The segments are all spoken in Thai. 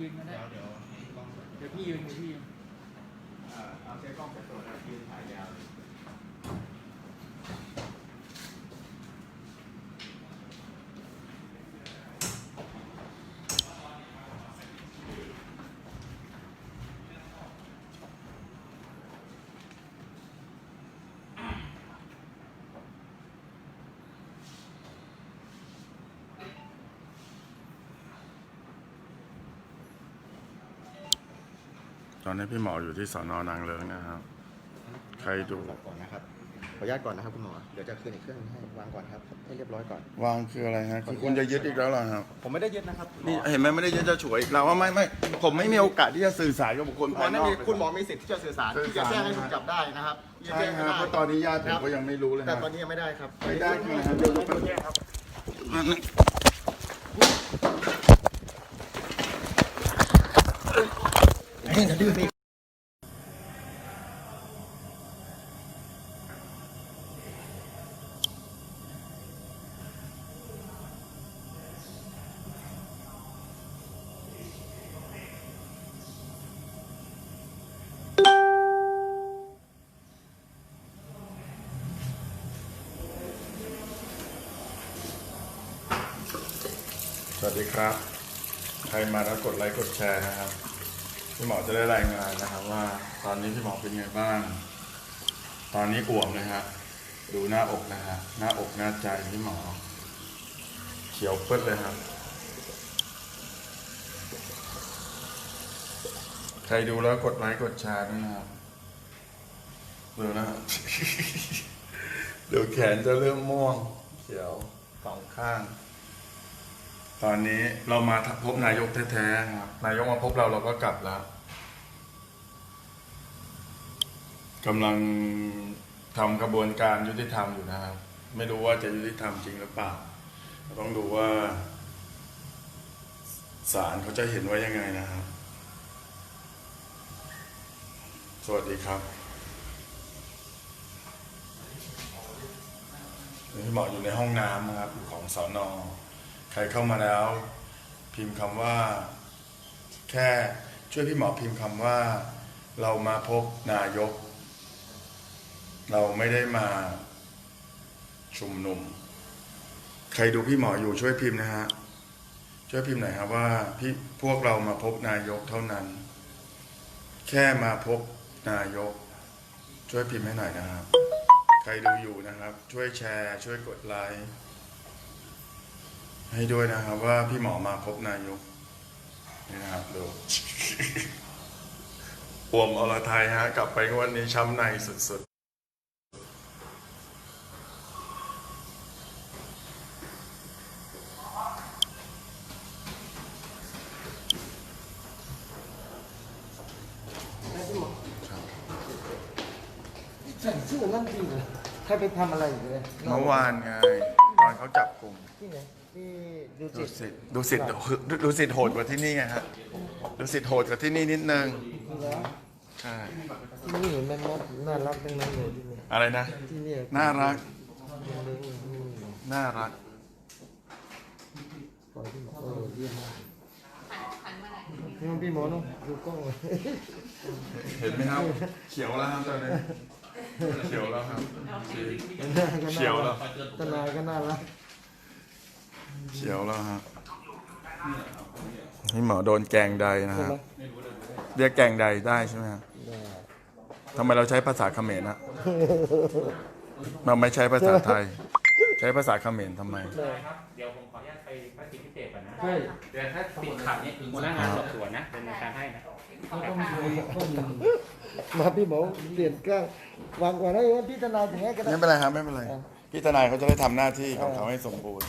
ยืนก็ได้เดี๋ยวเดี๋ยวกล้องเดี๋ยวพี่ยืนเดี๋ยวพี่ยืนอ่าเอาใช้กล้องไปตรวจแล้วยืนถ่ายยาวเลย ต อนนี้พี่หมออยู่ที่สอนอนางเลิงนะครับ ใครดู ก่อนนะครับ ขออนุญาตก่อนนะครับคุณหมอ เดี๋ยวจะคืนอีกเครื่องให้วางก่อนครับ ให้เรียบร้อยก่อน วางคืออะไรฮะคือคุณจะยึดอีกแล้วเหรอครับ ผมไม่ได้ยึดนะครับนี่เห็นไหมไม่ได้ยึดจะฉวยอีกแล้วว่าไม่ไม่ผมไม่มีโอกาสที่จะสื่อสารกับบุคคลภายนนั่นอกมีคุณหมอมีสิทธิ์ที่จะสื่อสารที่จะแจ้งให้ถูกจับได้นะครับใช่ครับเพราะตอนนี้ญาติผมก็ยังไม่รู้เลยแต่ตอนนี้ยังไม่ได้ครับไม่ได้คืออะไรฮะเดี๋ยว ดูกันสวัสดีครับ ใครมาแล้วกดไลค์กดแชร์นะครับ พี่หมอจะได้รายงานนะครับ ว่า ตอนนี้พี่หมอเป็นไงบ้าง ตอนนี้อ่วมเลยฮะดูหน้าอกนะฮะหน้าอกหน้าใจพี่หมอ เขียวเปิดเลยครับใครดูแล้วกดไลค์กดแชร์ด้วยนะครับดูนะครับเดี๋ยวแขนจะเริ่มม่วง เขียวสองข้าง ตอนนี้เรามาพบนายกแท้ๆครับ นายกมาพบเราเราก็กลับแล้ว กำลังทำกระบวนการยุติธรรมอยู่นะครับ ไม่รู้ว่าจะยุติธรรมจริงหรือเปล่าต้องดูว่าศาลเขาจะเห็นว่ายังไงนะครับ สวัสดีครับพี่หมออยู่ในห้องน้ำนะครับของสอนอใครเข้ามาแล้ว พิมพ์คำว่า แค่ช่วยพี่หมอพิมพ์คำว่า เรามาพบนายก เราไม่ได้มาชุมนุม ใครดูพี่หมออยู่ช่วยพิมพ์นะฮะ ช่วยพิมพ์หน่อยครับว่าพี่พวกเรามาพบนายกเท่านั้น แค่มาพบนายก ช่วยพิมพ์ให้หน่อยนะครับ ใครดูอยู่นะครับ ช่วยแชร์ ช่วยกดไลค์ให้ด้วยนะครับว่าพี่หมอมาพบนายกนี่นะครับดูปวมอรไทยฮะ กลับไปวันนี้ช้ำในสุดๆ ใส่เสื้อนั่นจริงเหรอใคร ไปทำอะไรอยู่เลยเมื่อวานไงตอนเขาจับกลุ่มที่ไหนที่ดูดูสิสิทธิ์ดูสิทธิ์ดูสิทธิ์โหดกว่าที่นี่ไงฮะดูสิทธิ์โหดกว่าที่นี่นิดนึงแล้วใช่ที่นี่เห็นไหมมดน่ารักทั้งนั้นเลยที่นี่อะไรนะ ที่นี่น่ารักเลี้ยงอยู่ที่นี่น่ารัก ปล่อยพี่หมอเออเยี่ยมมากพี่หมอพี่หมอเนาะดูกล้องเลย เห็นไหมครับ เขียวแล้วครับตอนนี้ เขียวแล้วครับเขียวแล้วทนายก็น่ารักเขียวแล้วฮะพี่หมอโดนแกงใดนะใช่ฮะไหมเรียกแกงใดได้ใช่ไหมฮะได้ทำไมเราใช้ภาษาเขมรนะเราไม่ใช้ภาษาไทย ใช้ภาษาเขมรทำไมได้ครับเดี๋ยวผมขออนุญาตไปภารกิจพิเศษก่อนนะใช่เดี๋ยวถ้าติดขัดเนี่ยหัวหน้างานสอบสวนนะเป็นในการให้นะ เขาต้องมีข้อมูลมาพี่หมอเปลี่ยนกล้องวางก่อนได้ไหมพี่ทนายถึงให้ก็ได้ ไม่เป็นไรครับไม่เป็นไรอะพี่ทนายเขาจะได้ทำหน้าที่ของเขาให้สมบูรณ์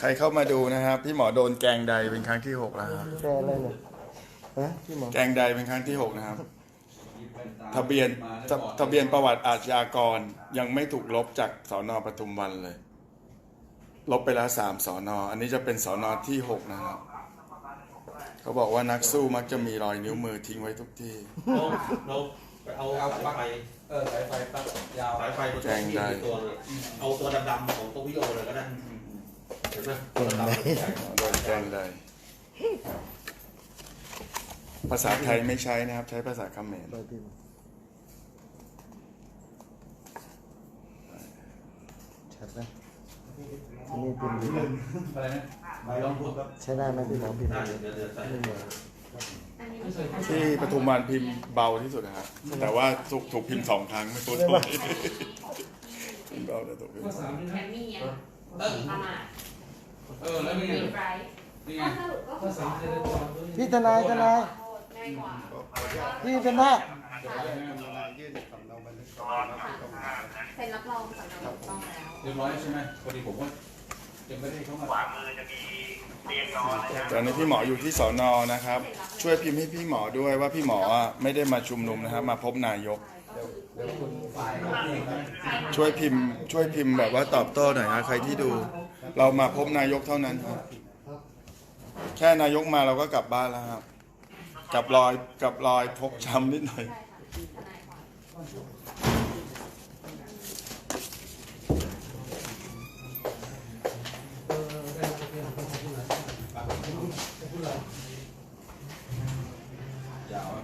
ใครเข้ามาดูนะครับ พี่หมอโดนแกงใดเป็นครั้งที่หกแล้วครับแต่อะไรเนี่ยฮะพี่หมอแกงใดเป็นครั้งที่หกนะครับ ทะเบียนทะทะเบียนประวัติอาชญากรยังไม่ถูกลบจากสอนอปทุมวันเลย ลบไปแล้วสามสอนออันนี้จะเป็นสอนอที่หกนะครับ เขาบอกว่านักสู้มักจะมีรอยนิ้วมือทิ้งไว้ทุกที่เราเราไปเอาเอาสายไฟเออสายไฟปลั๊กยาวสายไฟตัวแจงได้ตัวเลยเอาตัวดำๆของตัววิโอเลยก็ได้เห็นไหมตัวดำๆโดนแกงใดภาษาไทยไม่ใช้นะครับ ใช้ภาษาเขมรไปพิมพ์ชัดไหมอันนี้พิมพ์ดีไหมอะไรนะ ลองพูดครับใช้ได้ไหมพี่หมอพิมพ์ได้ดีเดี๋ยวเดี๋ยวใส่ไม่เหมือนที่ปทุมวันพิมพ์เบาที่สุดนะครับแต่ว่าถูกถูกพิมพ์สองครั้งไม่ตัวถูกพิมพ์เบาแต่ถูกพิมพ์สองแคมมี่อะประมาทเออแล้วนี่ไงมีไบรท์นี่ไงถ้าสรุปก็คือขอโทษพี่ทนายทนายขอโทษง่ายกว่าพี่เป็นหน้าเซ็นรับรองสำเนาถูกต้องแล้วเรียบร้อยใช่ไหมพอดีผมว่า ยังไม่ได้เข้ามาตอนนี้พี่หมออยู่ที่สอนอนะครับ ช่วยพิมพ์ให้พี่หมอด้วยว่าพี่หมออะไม่ได้มาชุมนุมนะครับ มาพบนายก ช่วยพิมพ์ ช่วยพิมพ์แบบว่าตอบโต้หน่อยนะใครที่ดู เรามาพบนายกเท่านั้นครับแค่นายกมาเราก็กลับบ้านแล้วครับกับรอยกับรอยพกช้ำนิดหน่อยาวอะ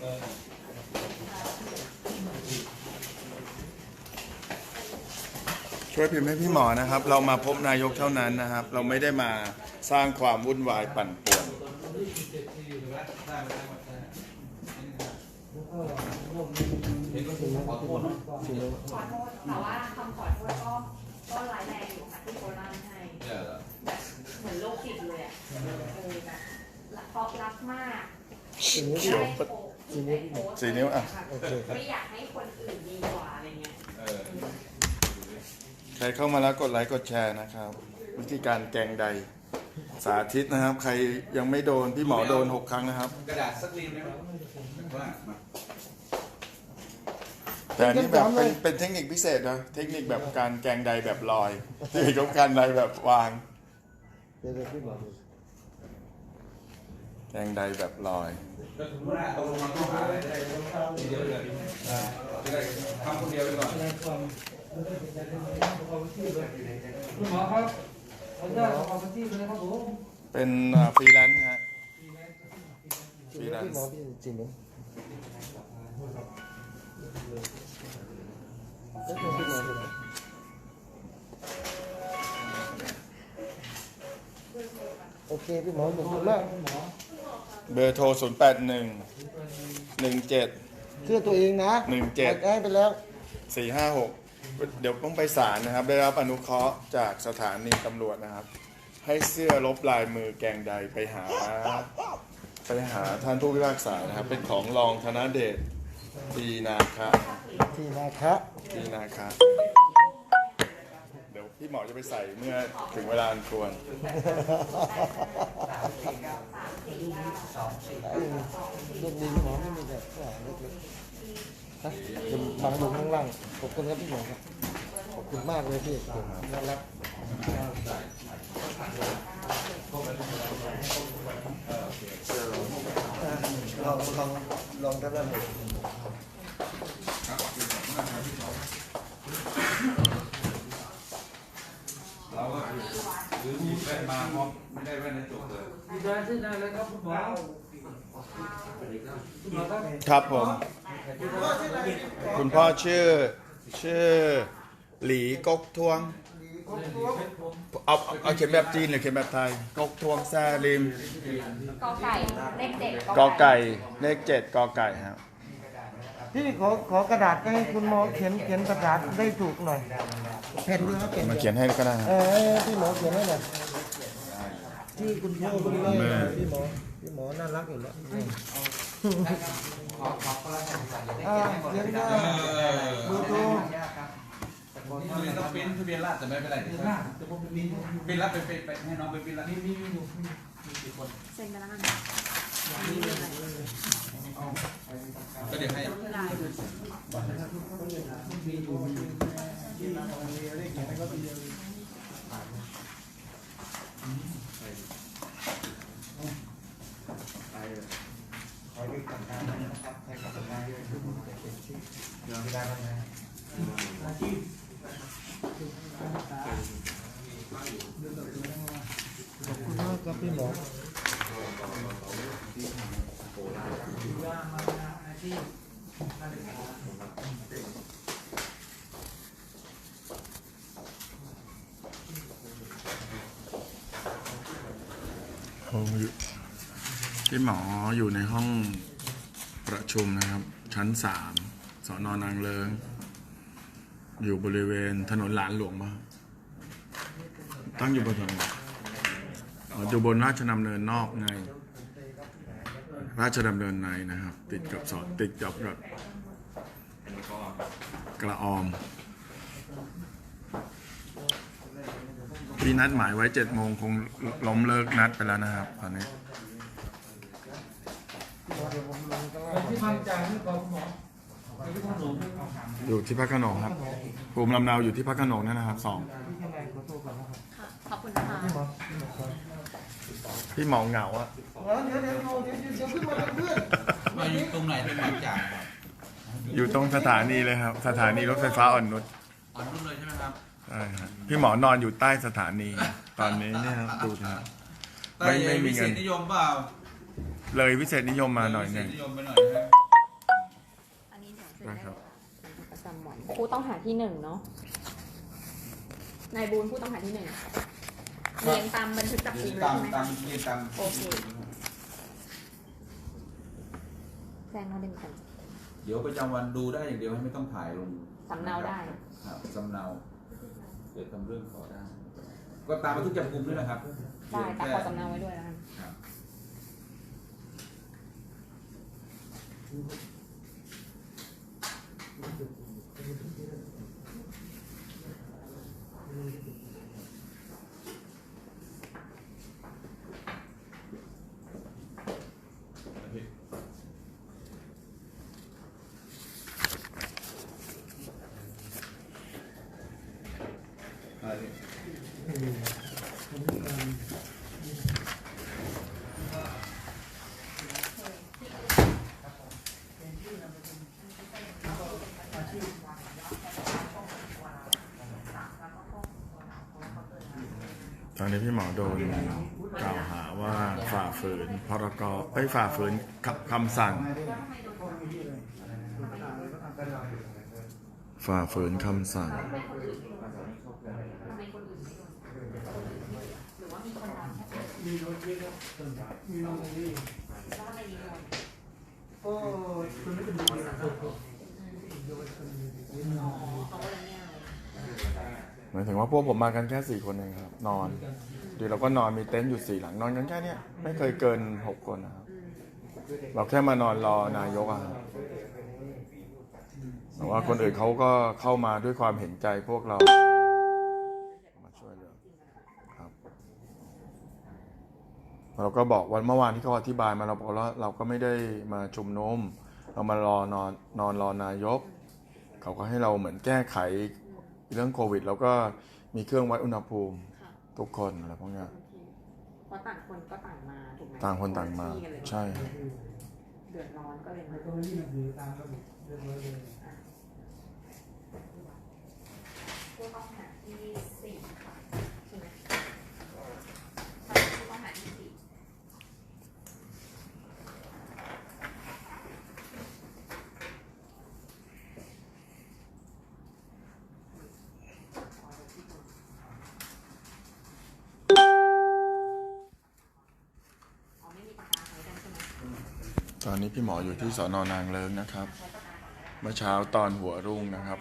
เออ ช่วยพิมพ์ให้พี่หมอนะครับ เรามาพบนายกเท่านั้นนะครับ เราไม่ได้มาสร้างความวุ่นวายปั่นป่วนขอโทษแต่ว่าคำขอโทษก็ก็ร้ายแรงอยู่ค่ะที่โคราชให้เหรอแบบเหมือนโรคจิตเลยอะเออแบบเพราะรักมากสีนิ้วไม่พี่หมอได้โพสต์ได้โพสต์สี่นิ้วอะ โอเค ไม่อยากให้คนอื่นดีกว่าอะไรเงี้ย เออ ใครเข้ามาแล้วกดไลค์กดแชร์นะครับ วิธีการแกงใดสาธิตนะครับ ใครยังไม่โดนพี่หมอโดนหกครั้งนะครับ กระดาษสักรีมได้ไหมว่ามาแต่อันนี่แบบเป็นเป็นเทคนิคพิเศษนะเทคนิคแบบการแกงใดแบบลอยเทคนิคของการใดแบบวาง เดี๋ยวเดี๋ยวพี่หมอดูแกงใดแบบลอย ก็ถือว่าเอาลงมาเข้าหาอะไรได้ทีเดียวเลยจะได้ทำคนเดียวไปก่อนคุ ณหมอครับขออนุญาตขอพื้นที่เลยครับผมเป็นฟรีแลนซ์ฮะพี่หมอพี่สีนิ้วแล้วตัวพี่หมอดูหน่อยโอเค พี่หมอขอบคุณมากเบอร์โทร 0 8 1 1 7 เชื่อตัวเองนะหนึ่งเจ็ดให้ไปแล้ว 4 5 6 เดี๋ยวต้องไปศาลนะครับ ได้รับอนุเคราะห์จากสถานีตำรวจนะครับ ให้เสื้อลบลายมือแกงใดไปหา ไปหาท่านผู้พิพากษานะครับ เป็นของรองธนเดชปีนาคะที่นาคะปีนาคะเดี๋ยวพี่หมอจะไปใส่เมื่อถึงเวลาอันควรลูกนี้พี่หมอไม่มีแบบข้างหลังเล็กๆ ฮะเดี๋ยวบังลงข้างล่างขอบคุณครับพี่หมอครับขอบคุณมากเลยพี่น่ารักลองลองลองท่านละหนึ่งเราก็หรือมีแว่นมาพร้อมไม่ได้แว่นในจบเลยดีใจที่ได้เลยครับคุณหมอครับผม คุณพ่อชื่อชื่อหลีกกทวง เอาเอาเขียนแบบจีนหรือเขียนแบบไทย กกทวงแซริม กอไก่เลขเจ็ดกอไก่เลขเจ็ดกอไก่ครับพี่ขอขอกระดาษให้คุณหมอเขียนเขียนภาษาได้ถูกหน่อยแผ่นด้วยครับแผ่นมาเดียวเขียนให้ก็ได้ครับเออพี่หมอเขียนให้หน่อยที่คุณพ่อคุณแม่แม่พี่หมอพี่หมอน่ารักอยู่แล้ว อ่าเขียนได้เบอร์โทรทะเบียนต้องปิ้นทะเบียนราษฎร์แต่ไม่เป็นไรเดี๋ยวหน้าเดี๋ยวผมไปบินให้ปิ้นรับไปไปไปให้น้องไปปิ้นรับมีมีมีอยู่มีมีกี่คนเซ็นไปแล้วมันก็เดี๋ยวให้ ขอบคุณมากครับพี่หมอ เขาอยู่พี่หมออยู่ในห้องประชุมนะครับ ชั้นสามสอนอนางเลิง อยู่บริเวณถนนหลานหลวงมาตั้งอยู่บนถนนอ๋ออยู่บนราชดำเนินนอกไง ราชดำเนินในนะครับ ติดกับสอดติดกับกับกระออม ที่นัดหมายไว้เจ็ดโมงคงล้มเลิกนัดไปแล้วนะครับ ตอนนี้อนคุณหมอไปที่พันหลวงอยู่ที่พระขนงครับภูมิลำเนาอยู่ที่พระขนงนั่นนะครับสองพี่ข้างในขอโทษก่อนะครับค่ะขอบคุณนะคะ พี่หมอพี่หมอครับพี่หมอเหงาอะเดี๋ยวเดี๋ยวเดี๋ยวเดี๋ยวเดี๋ยวเดี๋ยวขึ้นมาเป็นเพื่อนมาอยู่ตรงไหนเป็นบางจากอยู่ตรงสถานีเลยครับ สถานีรถไฟฟ้าอ่อนนุชอ่อนนุ่นเลยใช่ไหมครับใช่ครับพี่หมอนอนอยู่ใต้สถานี ตอนนี้เนี่ยครับดูนะครับไม่ไม่มีเงินพิศษนิยมเปล่าเลยพิเศษนิยมมาหน่อยหนึงพิเศษนิยมไปหน่อยนะอันนี้เดี๋ยวเซ็นได้ได้ครับประจำวันผู้ต้องหาที่หนึ่งเนาะนายบูนผู้ต้องหาที่หนึ่ง เรียงตามบันทึกจับกเรีลุ่ยมนเลยตามใช่ไหมตามคะเรียนตามโอเคแจ้งว่าได้มีการเดี๋ยวประจำวันดูได้อย่างเดียวให้ไม่ต้องถ่ายลงสำเนาได้ครับสำเนาเดี๋ยวทำเรื่องขอได้ ก็ตามบันทึกจับกลุ่มด้วยนะครับได้แต่ขอสำเนาไว้ด้วยแล้วกันครับ ตอ นี้พี่หมอโดนกล่าวหาว่าฝ่าฝืนพรกไอ้ยฝ่าฝืนคคำสั่ง ฝ่าฝืนคำสั่งทำไมคนอื่นไม่โดนทำไมคนอื่นไม่โดนคนอื่นไม่โดนหรือว่ามีคนโดนแค่คนเดียวมีรถเยอะมีน้องนี่ก็คุณไม่เป็นไร หมายถึงว่าพวกผมมากันแค่สี่คนเองครับ นอนดีเราก็นอนมีเต็นท์อยู่สี่หลังนอนกันแค่เนี้ยไม่เคยเกินหกคนนะครับ เราแค่มานอนรอนายกอะครับแต่ว่าคนอื่นเขาก็เข้ามาด้วยความเห็นใจพวกเรา มาช่วยเหลือครับ เราก็บอกวันเมื่อวานที่เขาอธิบายมาเราบอกว่าเราก็ไม่ได้มาชุมนุมเรามารอนอนนอนรอนายก เขาก็ให้เราเหมือนแก้ไข เรื่องโควิดแล้วก็มีเครื่องวัดอุณหภูมิค่ะทุกคนอะไรพวกเนี้ย โอเคเพราะต่างคนก็ต่างมาถูกไหมต่างคนต่างมาที่กันเลยใช่ครับเดือดร้อนก็เลยมาแล้วก็ไม่ยื่นหนังสือตามระเบียบเรียบร้อยเลยผู้ต้องหาที่ ตอนนี้พี่หมออยู่ที่สอนอนางเลิงนะครับ เมื่อเช้าตอนหัวรุ่งนะครับ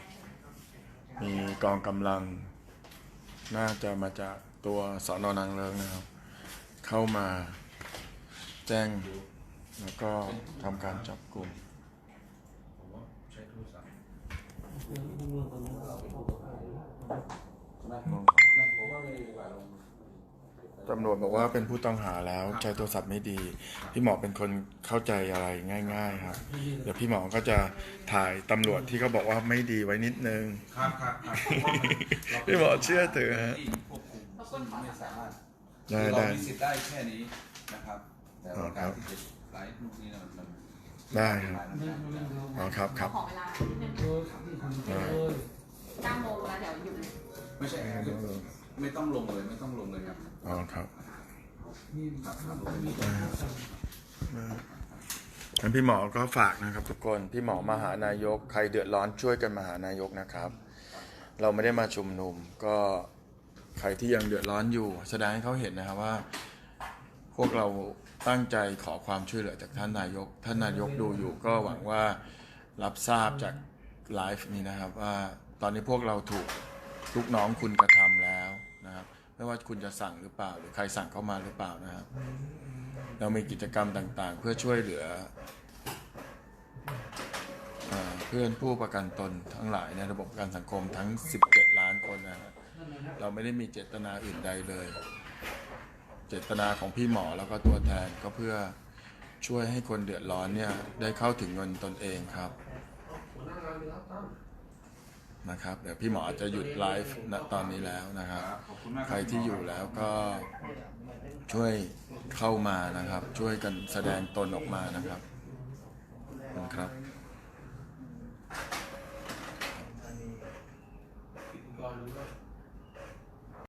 มีกองกำลัง น่าจะมาจากตัวสอนอนางเลิงนะครับ เข้ามาแจ้งแล้วก็ทำการจับกลุ่มใช้โทรศัพท์ ตำรวจบอกว่าเป็นผู้ต้องหาแล้วใช้โทรศัพท์ไม่ดี พี่หมอเป็นคนเข้าใจอะไรง่าย ๆ ครับ เดี๋ยวพี่หมอก็จะถ่ายตำรวจที่เขาบอกว่าไม่ดีไว้นิดนึง ครับครับครับพี่หมอเชื่อเถอะฮะที่ควบคุมซึ่งไม่สามารถได้เราได้มีสิทธิ์ได้แค่นี้นะครับ แต่ว่าอ๋อครัการบที่จะไลฟ์ลูกนี้นะมันมันได้ครับอ๋อครับครับขอเวลานิดนึงโดยที่ทำเลยเก้าโมงแล้วเดี๋ยวหยุดไม่ใช่ไม่ต้องลงเลยไม่ต้องลงเลยครับ อ๋อครับขมีมีแต่พวกกันงั้นพี่หมอก็ฝากนะครับ ทุกคน พี่หมอมาหานายก ใครเดือดร้อนช่วยกันมาหานายกนะครับ เราไม่ได้มาชุมนุม ก็ใครที่ยังเดือดร้อนอยู่ แสดงให้เขาเห็นนะครับว่า พวกเราตั้งใจขอความช่วยเหลือจากท่านนายก ท่านนายกดูอยู่ ก็หวังว่ารับทราบจากไลฟ์นี้นะครับ ว่าตอนนี้พวกเราถูกลูกน้องคุณกระทำแล้วนะครับ ไม่ว่าคุณจะสั่งหรือเปล่า หรือใครสั่งเข้ามาหรือเปล่านะครับ เรามีกิจกรรมต่างๆ เพื่อช่วยเหลือเอ่อเพื่อนผู้ประกันตนทั้งหลายในระบบประกันสังคมทั้ง 17 ล้านคนนะครับเราไม่ได้มีเจตนาอื่นใดเลย เจตนาของพี่หมอแล้วก็ตัวแทนก็เพื่อช่วยให้คนเดือดร้อนเนี่ยได้เข้าถึงเงินตนเองครับ นะครับ เดี๋ยวพี่หมอจะหยุดไลฟ์ณตอนนี้แล้วนะครับขอบคุณมากใครที่อยู่แล้วก็ช่วยเข้ามานะครับ ช่วยกันแสดงตนออกมานะครับขอบคุณครับก่อน